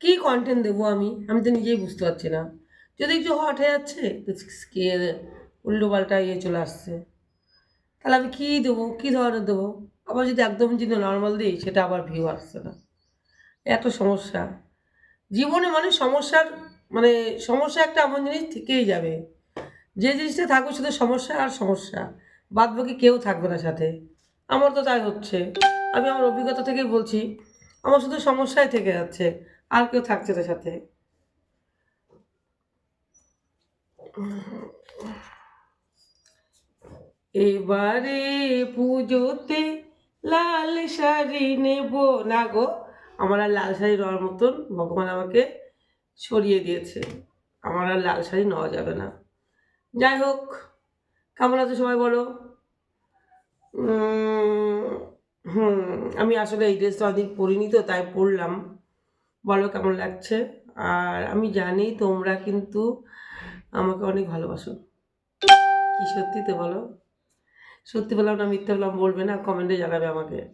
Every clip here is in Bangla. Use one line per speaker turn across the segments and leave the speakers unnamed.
কী কন্টেন্ট দেবো আমি? আমি তো নিজেই বুঝতে পারছি না। যদি একটু হট হয়ে যাচ্ছে, তো উল্টো পাল্টা ইয়ে চলে আসছে। তাহলে আমি কী দেবো? কী ধরনের দেবো? আবার যদি একদম যদি নর্মাল দিই, সেটা আবার ভিউ আসছে না। এত সমস্যা। জীবনে মানে সমস্যার মানে সমস্যা একটা এমন জিনিস থেকেই যাবে। যে জিনিসটা থাকবে শুধু সমস্যা আর সমস্যা। বাদ বাকি কেউ থাকবে না সাথে। আমার তো তাই হচ্ছে। আমি আমার অভিজ্ঞতা থেকেই বলছি, আমার শুধু সমস্যাই থেকে যাচ্ছে। আর কেউ থাকছে না সাথে। এবারে পুজোতে লাল শাড়ি নেব। না গো, আমার আর লাল শাড়ি নেওয়ার মতন ভগবান আমাকে সরিয়ে দিয়েছে। আমার আর লাল শাড়ি নেওয়া যাবে না। যাই হোক, কেমন আছো সবাই বলো? হুম, আমি আসলে এই ড্রেসটা অনেক পরিনি তো, তাই পরলাম। বলো কেমন লাগছে? আর আমি জানি তোমরা কিন্তু আমাকে অনেক ভালোবাসো। কি সত্যিতে বলো? সত্যি বললাম না, মিথ্যে বললাম বলবে না কমেন্টে জানাবে আমাকে।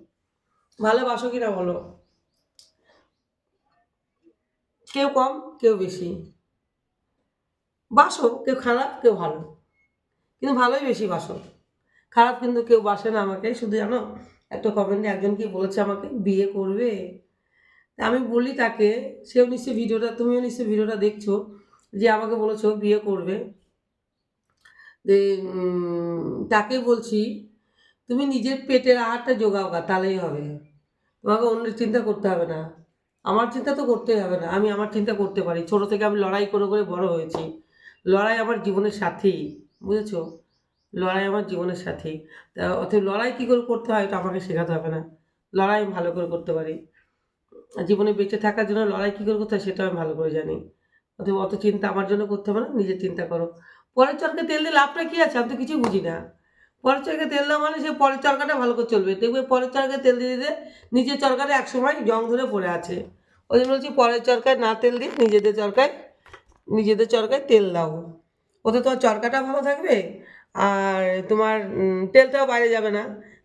ভালোবাসো কি না বলো? কেউ কম, কেউ বেশি। বাসো, কেউ খারাপ, কেউ ভালো। কিন্তু ভালোই বেশি বাসো। খারাপ কিন্তু কেউ বাসে না আমাকে, শুধু জানো, একটা কমেন্টে একজন কি বলেছে আমাকে, বিয়ে করবে? আমি বলি তাকে, সেও নিশ্চয়ই ভিডিওটা, তুমিও নিশ্চয়ই ভিডিওটা দেখছ, যে আমাকে বলেছ বিয়ে করবে। যে তাকে বলছি, তুমি নিজের পেটের আহারটা জোগাও গা, তাহলেই হবে। তোমাকে অন্যের চিন্তা করতে হবে না। আমার চিন্তা তো করতেই হবে না, আমি আমার চিন্তা করতে পারি। ছোট থেকে আমি লড়াই করে করে বড় হয়েছি। লড়াই আমার জীবনের সাথী, বুঝেছ? লড়াই আমার জীবনের সাথী। তা অতএব লড়াই কী করে করতে হয়, এটা আমাকে শেখাতে হবে না। লড়াই ভালো করে করতে পারি। জীবনে বেঁচে থাকার জন্য লড়াই কী করে করতে হয় সেটা আমি ভালো করে জানি। অতএব অত চিন্তা আমার জন্য করতে হবে না, নিজের চিন্তা করো। পরের চরকে তেল দিয়ে লাভটা কী আছে? আমি তো কিছুই বুঝি না। পরের চরকে তেল দেওয়া মানে সে পরের চরকাটা ভালো করে চলবে। দেখবে পরের চরকায় তেল দিয়ে দিতে নিজের চরকাটা একসময় জং ধরে পড়ে আছে। ওই জন্য বলছি পরের চরকায় না তেল দিয়ে নিজেদের চরকায় নিজেদের চরকায় তেল দাও। ওতে তোমার চরকাটা ভালো থাকবে আর তোমার তেলটাও বাইরে যাবে না।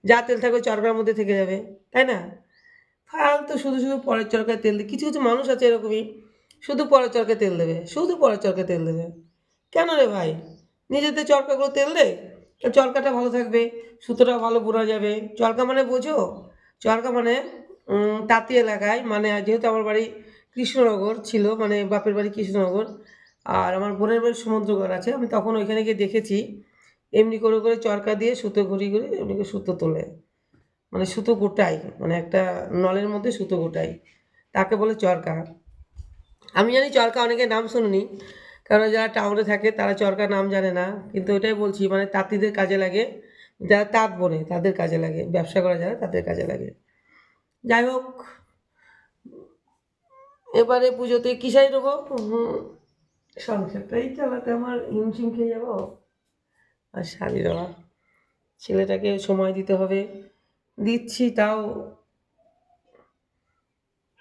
যা তেল থাকবে চরকার মধ্যে থেকে যাবে। তাই না? ফালতু শুধু শুধু পরের চরকায় তেল দিয়ে কিছু কিছু মানুষ আছে এরকমই। শুধু পরের চরকায় তেল দেবে, শুধু পরের চরকায় তেল দেবে। কেন রে ভাই? নিজেদের চরকাগুলো তেল দে চরকাটা ভালো থাকবে, সুতোটা ভালো বোনা যাবে। চরকা মানে বোঝো? চরকা মানে তাঁতি এলাকায় মানে যেহেতু আমার বাড়ি কৃষ্ণনগর ছিল মানে বাপের বাড়ি কৃষ্ণনগর, আর আমার বোনের বাড়ি সমুদ্রগড় আছে, আমি তখন ওইখানে গিয়ে দেখেছি, এমনি করে করে চরকা দিয়ে সুতো ঘুরি ঘুরি এমনি করে সুতো তোলে। মানে সুতো গোটাই মানে একটা নলের মধ্যে সুতো গোটাই। তাকে বলে চরকা। আমি জানি চরকা অনেকে নাম শুনুনি কারণ যারা টাউনে থাকে তারা চরকা নাম জানে না কিন্তু ওইটাই বলছি মানে তাঁতিদের কাজে লাগে। যারা তাঁত বোনে তাদের কাজে লাগে ব্যবসা করা যায় তাদের কাজে লাগে। যাই হোক এবারে পুজোতে কী শাড়ি দেবো সংসারটাই চালাতে আমার হিমশিম খেয়ে যাব। আর শাড়ি দেওয়া ছেলেটাকে সময় দিতে হবে। দিচ্ছি, তাও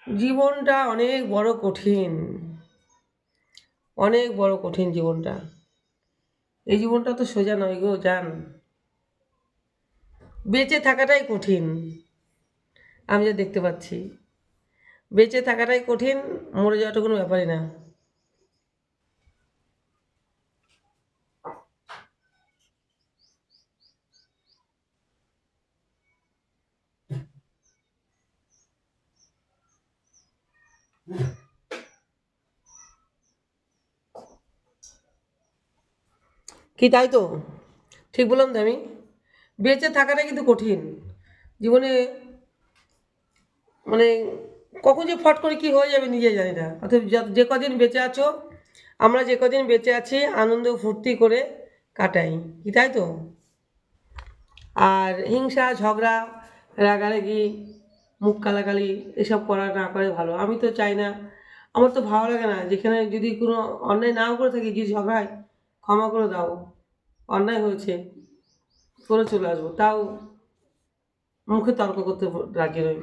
জীবনটা অনেক বড় কঠিন। অনেক বড় কঠিন জীবনটা। এই জীবনটা তো সোজা নয় গো, জান। বেঁচে থাকাটাই কঠিন, আমি যা দেখতে পাচ্ছি। বেঁচে থাকাটাই কঠিন, মরে যাওয়াটা কোনো ব্যাপারই না। কি তাই তো? ঠিক বললাম তো আমি। বেঁচে থাকাটা কিন্তু কঠিন। জীবনে মানে কখন যে ফট করে কি হয়ে যাবে নিজে জানি না। অর্থাৎ যে কদিন বেঁচে আছো, আমরা যে কদিন বেঁচে আছি, আনন্দ ফুর্তি করে কাটাই। কি তাই তো? আর হিংসা, ঝগড়া, রাগারাগি মুখ কালাকালি এসব করা না করে ভালো। আমি তো চাই না। আমার তো ভালো লাগে না। যেখানে যদি কোনো অন্যায় নাও করে থাকি, যদি ঝগড়ায়, ক্ষমা করে দাও। অন্যায় হয়েছে, করে চলে আসব। তাও মুখে তর্ক করতে রাজি নই।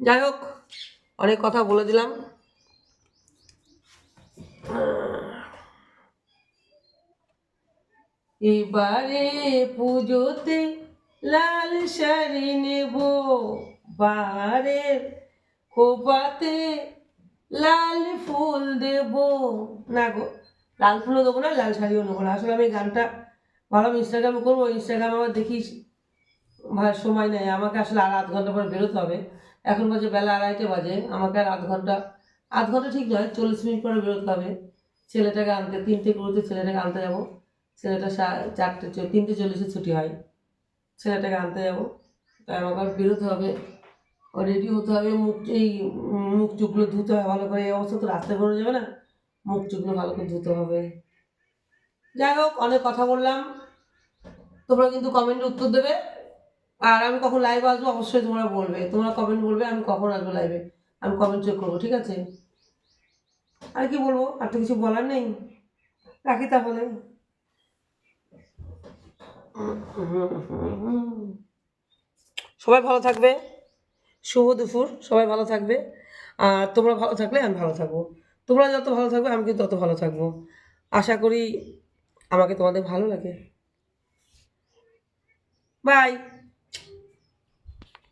যাই হোক, অনেক কথা বলে দিলাম। এবারে পুজোতে লাল শাড়ি নেব বারের খোপাতে, লাল ফুল দেব। না গো, লাল ফুলও দেবো না, লাল শাড়িও নেব না। আসলে আমি গানটা ভালো ইনস্টাগ্রামে করব ইনস্টাগ্রামে আবার দেখিস সময় নেই, আমাকে আসলে আর আধ ঘণ্টা পরে বেরোতে হবে। এখন বাজে বেলা আড়াইটে বাজে, আমাকে আর আধ ঘণ্টা আধ ঘণ্টা ঠিক নয়, চল্লিশ মিনিট পরে বেরোতে হবে। ছেলেটাকে আনতে, তিনটে কুড়োতে ছেলেটাকে আনতে যাব। ছেলেটা চারটে, তিনটে চল্লিশে ছুটি হয়। ছেলেটাকে আনতে যাব। আমাকে আর বেরোতে হবে। রেডি হতে হবে, মুখ এই মুখ চুকগুলো ধুতে হবে ভালো করে। এই অবস্থা তো রাস্তায় বেরোনো যাবে না। মুখ চুকগুলো ভালো করে ধুতে হবে। যাই হোক, অনেক কথা বললাম। তোমরা কিন্তু কমেন্টে উত্তর দেবে। আর আমি কখন লাইভ আসব অবশ্যই তোমরা বলবে। তোমরা কমেন্ট বলবে, আমি কখন আসব লাইভে আমি কমেন্ট চেক করব, ঠিক আছে? আর কি বলব? আর তো কিছু বলার নেই। রাখি তাহলে। সবাই ভালো থাকবে। শুভ দুপুর, সবাই ভালো থাকবে। আর তোমরা ভালো থাকলে আমি ভালো থাকব। তোমরা যত ভালো থাকবে, আমি কিন্তু তত ভালো থাকব। আশা করি আমাকে তোমাদের ভালো লাগে। বাই